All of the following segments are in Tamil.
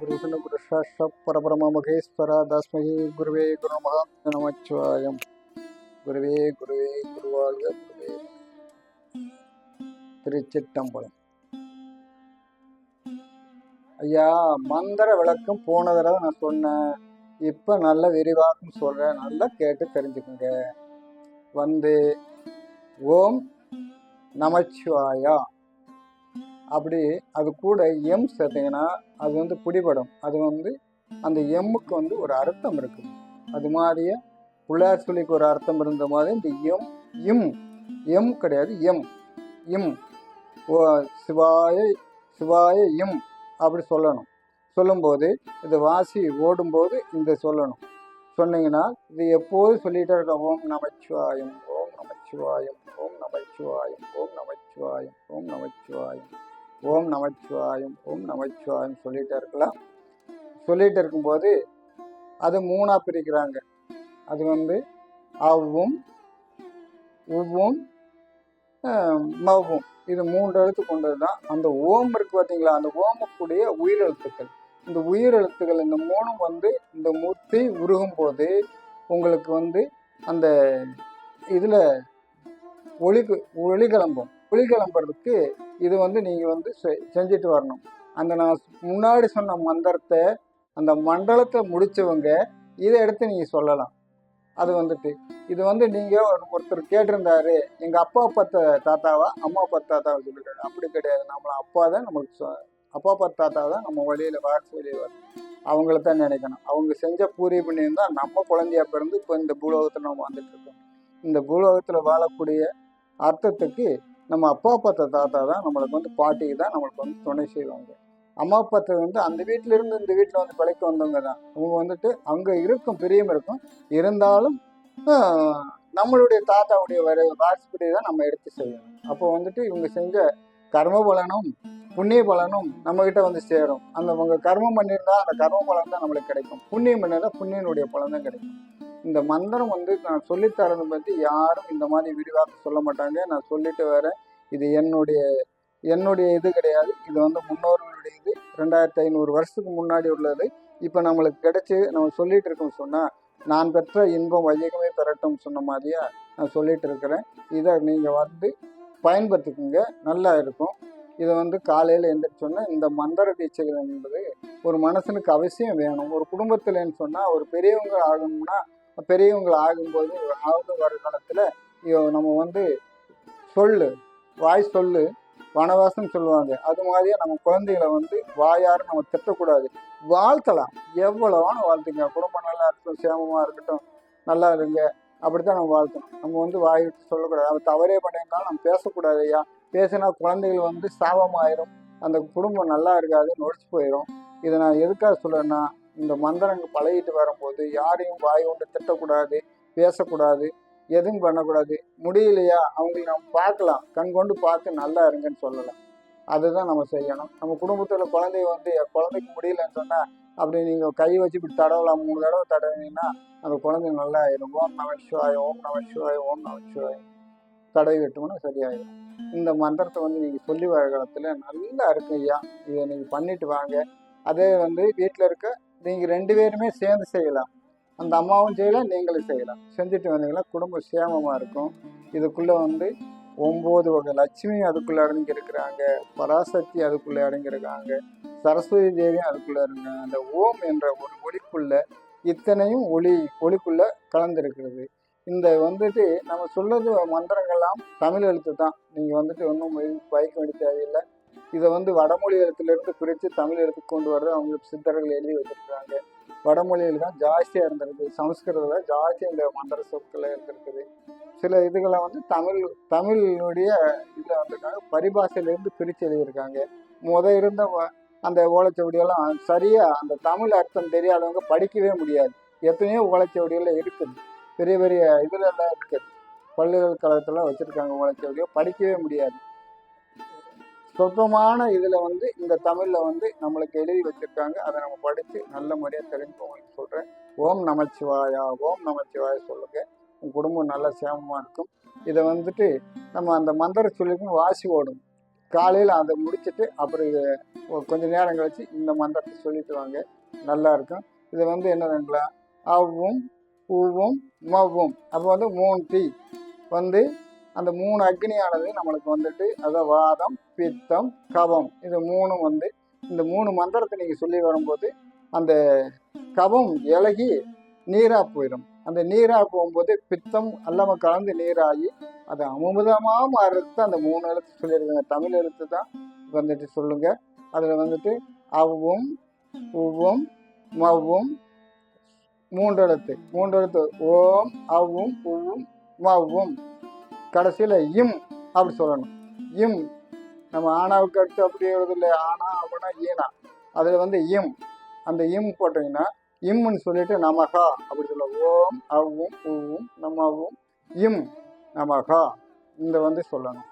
குரு சின்ன குரு பரபரம மகேஸ்வர தஸ்மகி குருவே குரு மகாத்ம நமச்சிவாயம் குருவே குருவே குருவாழ்க குருவே திருச்சிட்டம்பலம் ஐயா மந்திர விளக்கம் போன தடவை நான் சொன்னேன். இப்போ நல்ல விரிவாக்கம் சொல்கிறேன் நல்லா கேட்டு தெரிஞ்சுக்கோங்க. வந்து ஓம் நமச்சிவாயா. அப்படி அது கூட எம் சேர்த்தீங்கன்னா அது வந்து பிடிபடும். அது வந்து அந்த எம்முக்கு வந்து ஒரு அர்த்தம் இருக்குது அது மாதிரியே பிள்ளையார் சொல்லிக்கு ஒரு அர்த்தம் இருந்த மாதிரி இந்த எம் இம் எம் கிடையாது எம் இம் ஓ சிவாய சிவாய இம் அப்படி சொல்லணும். சொல்லும்போது இது வாசி ஓடும்போது இந்த சொல்லணும். சொன்னீங்கன்னா இது எப்போதும் சொல்லிகிட்டே இருக்க ஓம் நமச்சிவாயம் ஓம் நமச்சிவாயம் ஓம் நமச்சிவாயம் ஓம் நமச்சிவாயம் ஓம் நமச்சிவாயம். ஓம் நமச்சிவாயம் ஓம் நமச்சிவாயம் சொல்லிகிட்டே இருக்கலாம். சொல்லிகிட்டு இருக்கும்போது அது மூணாக பிரிக்கிறாங்க. அது வந்து அவ்வும் உவ்வும் மவ்வும். இது மூன்று எழுத்து கொண்டது தான் அந்த ஓம் இருக்கு பார்த்தீங்களா? அந்த ஓமக்கூடிய உயிரெழுத்துக்கள். இந்த உயிரெழுத்துக்கள் இந்த மூணும் வந்து இந்த மூர்த்தி உருகும் போது உங்களுக்கு வந்து அந்த இதில் ஒளி ஒளி கிளம்பும் ஒளி கிளம்புறதுக்கு இது வந்து நீங்கள் வந்து செ- செஞ்சுட்டு வரணும். அந்த நான் முன்னாடி சொன்ன மந்திரத்தை அந்த மண்டலத்தை முடித்தவங்க இதை எடுத்து நீங்கள் சொல்லலாம். அது வந்துட்டு இது வந்து நீங்கள் ஒருத்தர் கேட்டிருந்தாரு எங்கள் அப்பா பத்த தாத்தாவா? அம்மா பத்த தாத்தாவை சொல்லிட்டாரு. அப்படி கிடையாது. நம்மளை அப்பா தான் நமக்கு சொ- அப்பா பத்த தாத்தா தான் நம்ம வழியில் வாக்கு வழியில் வரும் அவங்கள தான் நினைக்கணும். அவங்க செஞ்ச பூரி பண்ணியிருந்தால் நம்ம குழந்தையா பிறந்து இப்போ இந்த பூலோகத்தில் நம்ம வந்துட்டு இருக்கோம். இந்த பூலோகத்தில் வாழக்கூடிய அர்த்தத்துக்கு நம்ம அப்பா பார்த்த தாத்தா தான் நம்மளுக்கு வந்து பாட்டி தான் நம்மளுக்கு வந்து துணை செய்வாங்க. அம்மா பார்த்தது வந்து அந்த வீட்டில இருந்து இந்த வீட்டில் வந்து பிழைக்க வந்தவங்க தான். அவங்க வந்துட்டு அங்கே இருக்கும் பிரியம் இருக்கும். இருந்தாலும் நம்மளுடைய தாத்தாவுடைய வர வாசிப்படி தான் நம்ம எடுத்து செய்யணும். அப்போ வந்துட்டு இவங்க செஞ்ச கர்ம பலனும் புண்ணிய பலனும் நம்மக்கிட்ட வந்து சேரும். அந்த அவங்க கர்மம் பண்ணியிருந்தா அந்த கர்ம பலன் தான் நம்மளுக்கு கிடைக்கும். புண்ணியம் பண்ணியிருந்தா புண்ணியனுடைய பலன் தான் கிடைக்கும். இந்த மந்திரம் வந்து நான் சொல்லித்தரது பற்றி யாரும் இந்த மாதிரி விரிவாக சொல்ல மாட்டாங்க. நான் சொல்லிட்டு வரேன். இது என்னுடைய என்னுடைய இது கிடையாது. இது வந்து முன்னோர்களுடைய இது ரெண்டாயிரத்தி ஐநூறு வருஷத்துக்கு முன்னாடி உள்ளது. இப்போ நம்மளுக்கு கிடைச்சி நம்ம சொல்லிட்டு இருக்கோம் சொன்னால் நான் பெற்ற இன்பம் வையகமே பெறட்டும் சொன்ன மாதிரியா நான் சொல்லிட்டு இருக்கிறேன். இதை நீங்கள் வந்து பயன்படுத்திக்கோங்க. நல்லா இருக்கும். இதை வந்து காலையில் எந்திரிச்சோன்னா இந்த மந்திர தீட்சைகள் என்பது ஒரு மனசனுக்கு அவசியம் வேணும். ஒரு குடும்பத்தில்ன்னு சொன்னால் ஒரு பெரியவங்க ஆகணும்னா பெரியவங்களை ஆகும்போது ஆகுது ஐயோ நம்ம வந்து சொல்லு வாய் சொல்லு வனவாசம் சொல்லுவாங்க. அது மாதிரியே நம்ம குழந்தைகளை வந்து வாயார நம்ம திட்டக்கூடாது. வாழ்த்தலாம். எவ்வளவான வாழ்த்துங்க. குடும்பம் நல்லா இருக்கட்டும் சேமமாக இருக்கட்டும் நல்லா இருங்க. அப்படித்தான் நம்ம வாழ்த்தணும். நம்ம வந்து வாய் விட்டு சொல்லக்கூடாது. அவள் தவறே பண்ணியிருந்தாலும் நம்ம பேசக்கூடாது ஐயா. பேசினா குழந்தைகள் வந்து சாபமாயிரும். அந்த குடும்பம் நல்லா இருக்காது நொடிச்சு போயிடும் இதை நான் எதுக்காக சொல்லுறேன்னா இந்த மந்திரங்கள் பழகிட்டு வரும்போது யாரையும் வாய் கொண்டு திட்டக்கூடாது பேசக்கூடாது எதுவும் பண்ணக்கூடாது. முடியலையா? அவங்களை நம்ம பார்க்கலாம். கண் கொண்டு பார்த்து நல்லா இருங்கன்னு சொல்லலாம். அதுதான் நம்ம செய்யணும். நம்ம குடும்பத்தில் குழந்தை வந்து என் குழந்தைக்கு முடியலன்னு சொன்னால் அப்படி நீங்கள் கை வச்சு இப்படி தடவலாம் மூணு தடவை தடவினீங்கன்னா அந்த குழந்தை நல்லா ஆயிடும். ஓம் நமச்சிவாய் ஓம் நமச்சிவாய் ஓம் நமச்சிவாய் தடவி விட்டோம்னா சரியாயிடும். இந்த மந்திரத்தை வந்து நீங்கள் சொல்லி வர காலத்தில் நல்லா இருக்கும் ஐயா இதை நீங்கள் பண்ணிட்டு வாங்க. அதே வந்து வீட்டில் இருக்க நீங்கள் ரெண்டு பேருமே சேர்ந்து செய்யலாம். அந்த அம்மாவும் செய்யலாம் நீங்களும் செய்யலாம். செஞ்சுட்டு வந்தீங்கன்னா குடும்பம் சேமமாக இருக்கும். இதுக்குள்ளே வந்து ஒம்பது வகை. லட்சுமி அதுக்குள்ளே அடங்கியிருக்கிறாங்க. பராசக்தி அதுக்குள்ளே அடங்கியிருக்காங்க. சரஸ்வதி தேவியும் அதுக்குள்ளே இருக்காங்க அந்த ஓம் என்ற ஒரு ஒளிக்குள்ள இத்தனையும் ஒளி ஒளிக்குள்ளே கலந்துருக்கிறது. இந்த வந்துட்டு நம்ம சொல்கிறது மந்திரங்கள்லாம் தமிழ் எழுத்து தான் நீங்கள் வந்துட்டு ஒன்றும் பயக்க வேண்டிய தேவையில்லை இதை வந்து வடமொழி எழுத்துலேருந்து பிரித்து தமிழ் எழுத்துக்கு கொண்டு வர்றது அவங்களுக்கு சித்தர்கள் எழுதி வச்சிருக்காங்க வடமொழியில் தான் ஜாஸ்தியாக இருந்திருக்கு. சமஸ்கிருதத்தில் ஜாஸ்தியாக இந்த மந்திர சொற்களை இருந்திருக்குது. சில இதுகளை வந்து தமிழ் தமிழினுடைய இதில் வந்திருக்காங்க பரிபாஷையிலேருந்து பிரித்து எழுதியிருக்காங்க. முத இருந்த அந்த ஓலைச்சுவடியெல்லாம் சரியாக அந்த தமிழ் அர்த்தம் தெரியாதவங்க படிக்கவே முடியாது. எத்தனையோ ஓலைச்சுவடிகள் இருக்குது. பெரிய பெரிய இதுலெல்லாம் இருக்குது. பல்கலைக்கழகத்தில் வச்சுருக்காங்க ஓலைச்சுவடியை படிக்கவே முடியாது. சொற்பமான இதில் வந்து இந்த தமிழில் வந்து நம்மளுக்கு எழுதி வச்சுருக்காங்க. அதை நம்ம படித்து நல்ல முறையாக தெரிஞ்சுக்கவங்களுக்கு சொல்கிறேன் ஓம் நமச்சிவாயா ஓம் நமச்சிவாயா சொல்லுங்கள் உங்கள் குடும்பம் நல்ல சேமமாக இருக்கும். இதை வந்துட்டு நம்ம அந்த மந்திர சொல்லிக்கும் வாசி ஓடும். காலையில் அதை முடிச்சுட்டு அப்புறம் இது கொஞ்ச நேரம் கழிச்சு இந்த மந்திரத்தை சொல்லிட்டு வாங்க. நல்லா இருக்கும். இது வந்து என்னதுங்களா அவ்வும் பூவும் மவ்வும். அப்போ வந்து மூணு டீ. வந்து அந்த மூணு அக்னியானது நம்மளுக்கு வந்துட்டு அதான் வாதம் பித்தம் கபம் இது மூணும் வந்து இந்த மூணு மந்திரத்தை நீங்கள் சொல்லி வரும்போது அந்த கபம் இலகி நீராக போயிடும். அந்த நீராக போகும்போது பித்தம் அல்லாமல் கலந்து நீராகி அது அமுதமாக மாறுறது அந்த மூணு எழுத்து சொல்லியிருக்காங்க. தமிழ் எழுத்து தான் வந்துட்டு சொல்லுங்க. அதில் வந்துட்டு அவ்வும் உவ்வும் மவ்வும் மூன்று எழுத்து. மூன்று எழுத்து ஓம் அவ்வும் உவ்வும் மவ்வும் கடைசியில் இம் அப்படி சொல்லணும். இம் நம்ம ஆனாவுக்கு அடுத்து அப்படி இல்லை ஆனா அவனா ஈனா. அதில் வந்து இம். அந்த இம் போட்டீங்கன்னா இம்னு சொல்லிட்டு நமகா அப்படி சொல்ல ஓம் அவும் ஊவும் நமவும் இம் நமகா இந்த வந்து சொல்லணும்.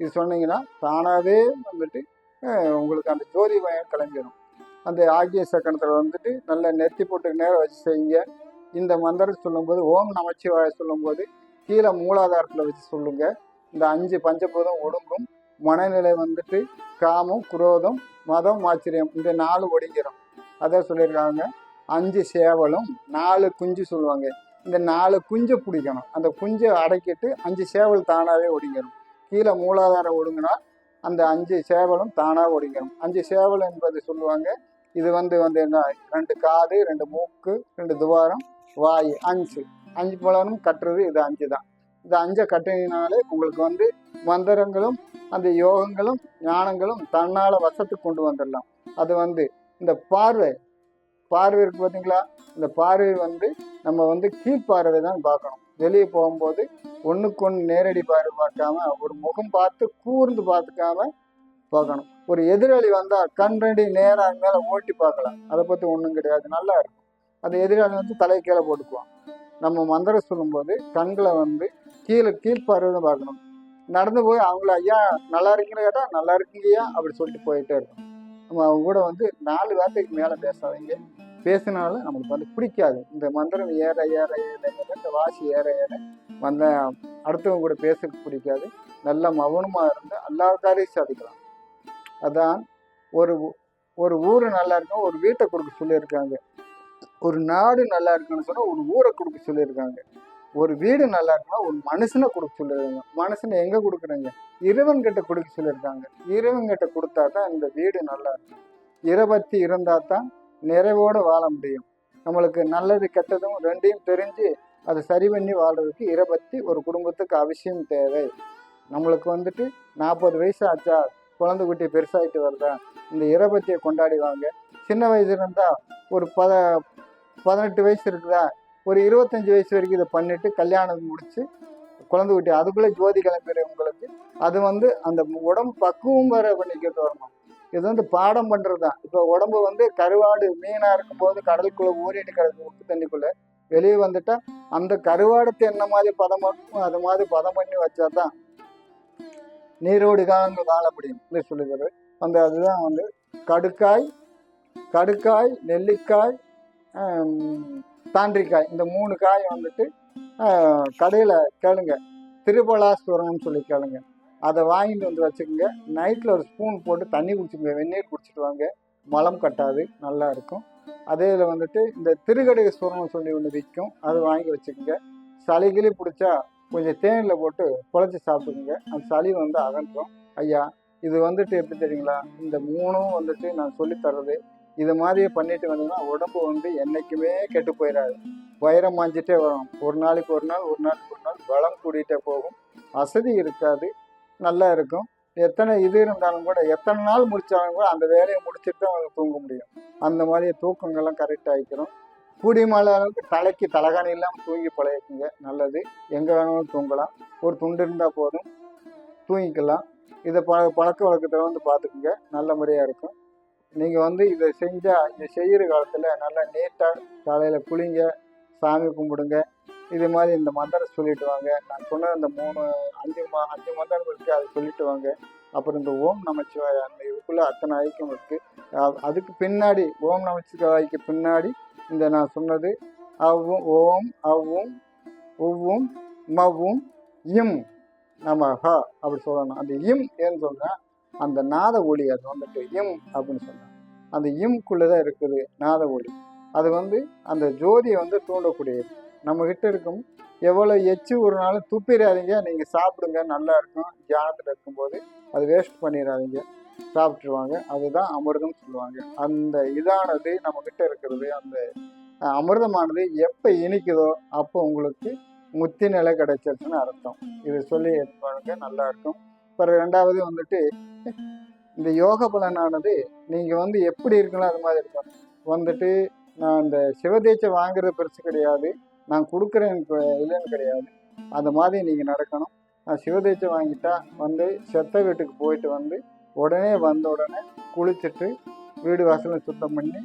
இது சொன்னீங்கன்னா தானாகவே வந்துட்டு உங்களுக்கு அந்த ஜோதி பயம் கிளம்பிடும் அந்த ஆகிய சக்கரத்தில் வந்துட்டு நல்ல நெத்தி போட்டு நேரம் வச்சு செய்யுங்க. இந்த மந்திரம் சொல்லும்போது ஓம் நமச்சிவாய சொல்லும்போது கீழே மூலாதாரத்தில் வச்சு சொல்லுங்க. இந்த அஞ்சு பஞ்சபூதம் ஒடுங்கும். மனநிலை வந்துட்டு காமம் குரோதம் மதம் ஆச்சரியம். இந்த நாலு ஒடுங்கிடும் அதான் சொல்லியிருக்காங்க. அஞ்சு சேவலும் நாலு குஞ்சு சொல்லுவாங்க. இந்த நாலு குஞ்சை பிடிக்கணும். அந்த குஞ்சை அடக்கிட்டு அஞ்சு சேவல் தானாகவே ஒடுங்கிடும் கீழே மூலாதாரம் ஒடுங்கினா அந்த அஞ்சு சேவலும் தானாக ஒடுங்கிடும் அஞ்சு சேவல் என்பது சொல்லுவாங்க. இது வந்து வந்து என்ன? ரெண்டு காது ரெண்டு மூக்கு ரெண்டு துவாரம் வாய் அஞ்சு. அஞ்சு பலனும் கட்டுறது இது அஞ்சு தான் இந்த அஞ்சை கட்டினாலே உங்களுக்கு வந்து மந்திரங்களும் அந்த யோகங்களும் ஞானங்களும் தன்னால் வசத்துக்கு கொண்டு வந்துடலாம். அது வந்து இந்த பார்வை பார்வை இருக்கு பார்த்தீங்களா இந்த பார்வை வந்து நம்ம வந்து கீழ்பார்வை தான் பார்க்கணும். வெளியே போகும்போது ஒன்றுக்கு ஒன்று நேரடி பார்வை பார்க்காம ஒரு முகம் பார்த்து கூர்ந்து பார்த்துக்காம பார்க்கணும். ஒரு எதிராளி வந்தால் கண் நேராக மேலே ஓட்டி பார்க்கலாம். அதை பற்றி ஒன்றும் கிடையாது. நல்லா இருக்கும். அந்த எதிராளி வந்து தலை கீழே போட்டுக்குவான். நம்ம மந்திரம் சொல்லும்போது கண்களை வந்து கீழே கீழ்ப்பார்வை பார்க்கணும். நடந்து போய் அவங்கள ஐயா நல்லா இருக்கீங்களா கேட்டால் நல்லா இருக்கீங்கய்யா அப்படி சொல்லிட்டு போயிட்டே இருக்கும். நம்ம அவங்க கூட வந்து நாலு வார்த்தைக்கு மேலே பேசாதீங்க. பேசினாலும் நம்மளுக்கு வந்து பிடிக்காது. இந்த மந்திரம் ஏற ஏற ஏற ஏற இந்த வாசி ஏற ஏற வந்த அடுத்தவங்க கூட பேசுறதுக்கு பிடிக்காது. நல்ல மௌனமாக இருந்து எல்லா சாதிக்கலாம். அதான் ஒரு ஒரு ஊர் நல்லா இருக்கும் ஒரு வீட்டை கொடுக்க சொல்லியிருக்காங்க. ஒரு நாடு நல்லா இருக்குன்னு சொன்னால் ஒரு ஊரை கொடுக்க சொல்லியிருக்காங்க. ஒரு வீடு நல்லா இருக்குன்னா ஒரு மனுஷனை கொடுக்க சொல்லியிருக்காங்க. மனுஷனை எங்கே கொடுக்குறாங்க? இறைவன் கிட்ட கொடுக்க சொல்லியிருக்காங்க. இறைவன் கிட்ட கொடுத்தா தான் இந்த வீடு நல்லா இருக்கும். இறைபத்தி இருந்தால் தான் நிறைவோடு வாழ முடியும். நம்மளுக்கு நல்லது கெட்டதும் ரெண்டையும் தெரிஞ்சு அதை சரி பண்ணி வாழ்றதுக்கு இறைபத்தி ஒரு குடும்பத்துக்கு அவசியம் தேவை. நம்மளுக்கு வந்துட்டு நாற்பது வயசு ஆச்சா குழந்தை குட்டி பெருசாகிட்டு வருதா? இந்த இறைபத்தியை கொண்டாடிவாங்க சின்ன வயசு இருந்தால் ஒரு பத பதினெட்டு வயசு இருக்குதா? ஒரு இருபத்தஞ்சி வயசு வரைக்கும் இதை பண்ணிட்டு கல்யாணம் முடிச்சு குழந்தை குட்டி அதுக்குள்ளே ஜோதி கிளம்பிடுறவங்களுக்கு அது வந்து அந்த உடம்பு பக்குவம் வர பண்ணிக்கிட்டு வரணும் இது வந்து பாடம் பண்ணுறது தான் இப்போ உடம்பு வந்து கருவாடு மீனாக இருக்கும்போது கடலுக்குள்ளே ஊறிட்டு கிடக்கு உப்பு தண்ணிக்குள்ளே. வெளியே வந்துட்டா அந்த கருவாடத்தை என்ன மாதிரி பதம் பண்ணுமோ அது மாதிரி பதம் பண்ணி வச்சா தான் நீரோடு காலங்கள் வாழ முடியும். என்று சொல்லுகிறது. அந்த அதுதான் வந்து கடுக்காய் கடுக்காய் நெல்லிக்காய் தாண்டிக்காய். இந்த மூணு காய் வந்துட்டு கடையில் கேளுங்க. திருபலாஸ்வரம்னு சொல்லி கேளுங்க. அதை வாங்கிட்டு வந்து வச்சுக்கோங்க. நைட்டில் ஒரு ஸ்பூன் போட்டு தண்ணி குடிச்சுங்க வெந்நீர் குடிச்சிட்டு வாங்க. மலம் கட்டாது. நல்லா இருக்கும். அதே இதில் வந்துட்டு இந்த திருக்கடைஸ்வரம்னு சொல்லி ஒன்று விற்கும் அது வாங்கி வச்சுக்கோங்க. சளி கிளி பிடிச்சா கொஞ்சம் தேனில் போட்டு குழச்சி சாப்பிட்டுக்குங்க. அந்த சளி வந்து அகன்றும். ஐயா இது வந்துட்டு எப்படி தெரியுங்களா? இந்த மூணும் வந்துட்டு நான் சொல்லித் தர்றது இது மாதிரி பண்ணிட்டு வந்தீங்கன்னா உடம்பு வந்து என்றைக்குமே கெட்டு போயிடாது வைரம் மாஞ்சிட்டே வரும். ஒரு நாளைக்கு ஒரு நாள் ஒரு நாளைக்கு ஒரு நாள் பலம் கூடிகிட்டே போகும். வசதி இருக்காது. நல்லா இருக்கும். எத்தனை இது இருந்தாலும் கூட எத்தனை நாள் முடித்தாலும் கூட அந்த வேலையை முடிச்சுட்டு தான் அவங்க தூங்க முடியும். அந்த மாதிரி தூக்கங்கள்லாம் கரெக்டாக கூடிய கூடியமான அளவுக்கு தலைக்கு தலகாணி இல்லாமல் தூங்கி பழகிக்குங்க. நல்லது. எங்கே வேணாலும் தூங்கலாம். ஒரு துண்டு இருந்தால் போதும். தூங்கிக்கலாம். இதை ப பழக்க வழக்கத்தில் வந்து பார்த்துக்குங்க. நல்ல முறையாக இருக்கும். நீங்கள் வந்து இதை செஞ்சால் இதை செய்கிற காலத்தில் நல்லா நீட்டாக காலையில் குளிங்க சாமி கும்பிடுங்க. இது மாதிரி இந்த மந்திரம் சொல்லிட்டு வாங்க. நான் சொன்ன அந்த மூணு அஞ்சு ம அஞ்சு மந்திரம் இருக்குது அதை சொல்லிட்டு வாங்க. அப்புறம் இந்த ஓம் நமச்சிவாய அந்த இதுக்குள்ளே அத்தனை ஐக்கியம் இருக்குது அதுக்கு பின்னாடி ஓம் நமச்சிவாய்க்கு பின்னாடி இந்த நான் சொன்னது அவ்வும் ஓம் அவ்வும் உவ்வும் மவ்வும் இம் நமஹா அப்படி சொல்லணும். அந்த இம் ஏன்னு சொல்கிறேன் அந்த நாத ஒளி அது வந்துட்டு இம் அப்படின்னு சொன்னாங்க அந்த இம்குள்ளே தான் இருக்குது நாத ஒளி. அது வந்து அந்த ஜோதியை வந்து தூண்டக்கூடியது. நம்ம கிட்ட இருக்கும் எவ்வளோ எச்சு ஒரு நாள் துப்பிடாதீங்க நீங்கள் சாப்பிடுங்க நல்லா இருக்கும் தியானத்தில் இருக்கும்போது அது வேஸ்ட் பண்ணிடாதீங்க சாப்பிட்ருவாங்க அதுதான் அமிர்தம் சொல்லுவாங்க. அந்த இதானது நம்ம கிட்ட இருக்கிறது அந்த அமிர்தமானது எப்போ இனிக்குதோ அப்போ உங்களுக்கு முத்தி நிலை கிடைச்சிருச்சுன்னு அர்த்தம். இது சொல்லி பாருங்க நல்லா இருக்கும். அப்புறம் ரெண்டாவது வந்துட்டு இந்த யோக பலனானது நீங்கள் வந்து எப்படி இருக்கலாம் அது மாதிரி இருக்கும். வந்துட்டு நான் இந்த சிவதேச்சை வாங்குறது பெருசு கிடையாது. நான் கொடுக்குறேன் இல்லைன்னு கிடையாது. அந்த மாதிரி நீங்கள் நடக்கணும். நான் சிவதேச்சை வாங்கிட்டா வந்து செத்த வீட்டுக்கு போயிட்டு வந்து உடனே வந்த உடனே குளிச்சுட்டு வீடு வாசலை சுத்தம் பண்ணி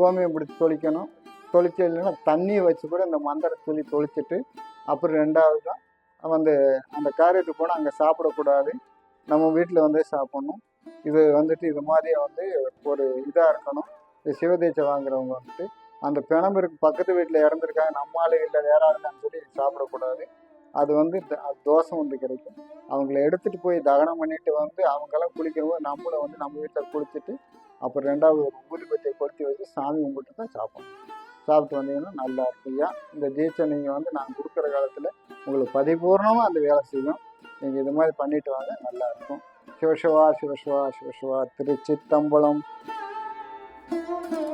கோமியம் பிடிச்சி தொளிக்கணும். தொளிச்சு இல்லைன்னா தண்ணியை வச்சு கூட இந்த மந்திர சொல்லி தொளிச்சிட்டு அப்புறம் ரெண்டாவது தான் வந்து அந்த காரியத்துக்கு போனால் அங்கே சாப்பிடக்கூடாது. நம்ம வீட்டில் வந்து சாப்பிட்ணும். இது வந்துட்டு இது மாதிரி வந்து ஒரு இதாக இருக்கணும். இந்த சிவதீட்சை வாங்குறவங்க வந்துட்டு அந்த பிணம் பக்கத்து வீட்டில் இறந்துருக்காங்க நம்ம ஆளு இல்லை வேற சொல்லி சாப்பிடக்கூடாது. அது வந்து த- அது வந்து கிடைக்கும். அவங்கள எடுத்துகிட்டு போய் தகனம் பண்ணிட்டு வந்து அவங்கெல்லாம் குளிக்கும்போது நம்மளும் வந்து நம்ம வீட்டில் குளிச்சுட்டு அப்புறம் ரெண்டாவது ஒரு ஊதிபத்தியை கொளுத்தி வச்சு சாமி கும்பிட்டு தான் சாப்பிடணும். சாப்பிட்டு வந்தீங்கன்னா நல்லா இருக்கும். ஐயா இந்த தீட்சை நீங்கள் வந்து நான் கொடுக்குற காலத்தில் உங்களுக்கு பதிபூர்ணமாக அந்த வேலை செய்யும். நீங்கள் இது மாதிரி பண்ணிட்டு வாங்க நல்லாயிருக்கும். சிவசிவா சிவசிவா சிவசிவா திருச்சித்தம்பலம். thank you